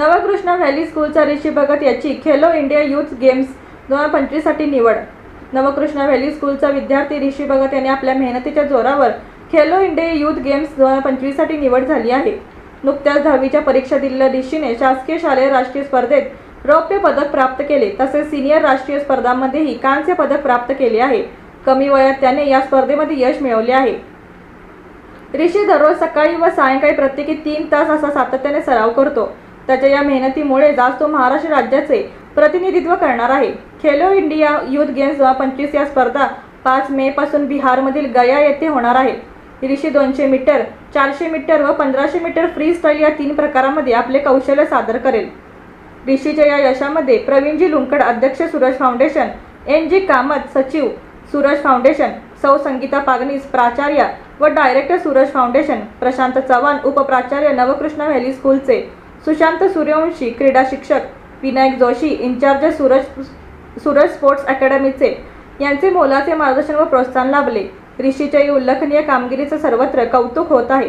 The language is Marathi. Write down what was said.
नवकृष्णा व्हॅली स्कूलचा ऋषी भगत याची खेलो इंडिया यूथ गेम्स दोन हजार पंचवीससाठी निवड. नवकृष्ण व्हॅली स्कूलचा विद्यार्थी ऋषी भगत यांनी आपल्या मेहनतीच्या जोरावर खेलो इंडिया यूथ गेम्स दोन हजार पंचवीससाठी निवड झाली आहे. नुकत्याच दहावीच्या परीक्षा दिलेल्या ऋषीने शासकीय शालेय राष्ट्रीय स्पर्धेत रौप्य पदक प्राप्त केले तसेच सिनियर राष्ट्रीय स्पर्धांमध्येही कांस्य पदक प्राप्त केले आहे. कमी वयात त्याने या स्पर्धेमध्ये यश मिळवले आहे. ऋषी दररोज सकाळी व सायंकाळी प्रत्येकी तीन तास असा सातत्याने सराव करतो. त्याच्या या मेहनतीमुळे आज तो महाराष्ट्र राज्याचे प्रतिनिधित्व करणार आहे. खेलो इंडिया युथ गेम्स दोन पंचवीस या स्पर्धा पाच मे पासून बिहारमधील गया येथे होणार आहे ऋषी दोनशे मीटर चारशे मीटर व पंधराशे मीटर फ्री स्टाईल या तीन प्रकारामध्ये आपले कौशल्य सादर करेल. ऋषीच्या या यशामध्ये प्रवीणजी लुंकड अध्यक्ष Suraj foundation N G Kamat सचिव सूरज फाउंडेशन सौ संगीता पागनीस प्राचार्य व डायरेक्टर सूरज फाउंडेशन प्रशांत चव्हाण उपप्राचार्य नवकृष्ण व्हॅली स्कूलचे सुशांत सूर्यवंशी क्रीडा शिक्षक Vinayak Joshi in charge Suraj Suraj sports अकॅडमीचे यांचे मोलाचे मार्गदर्शन व प्रोत्साहन लाभले. ऋषीच्या या उल्लेखनीय कामगिरीचं सर्वत्र कौतुक होत आहे.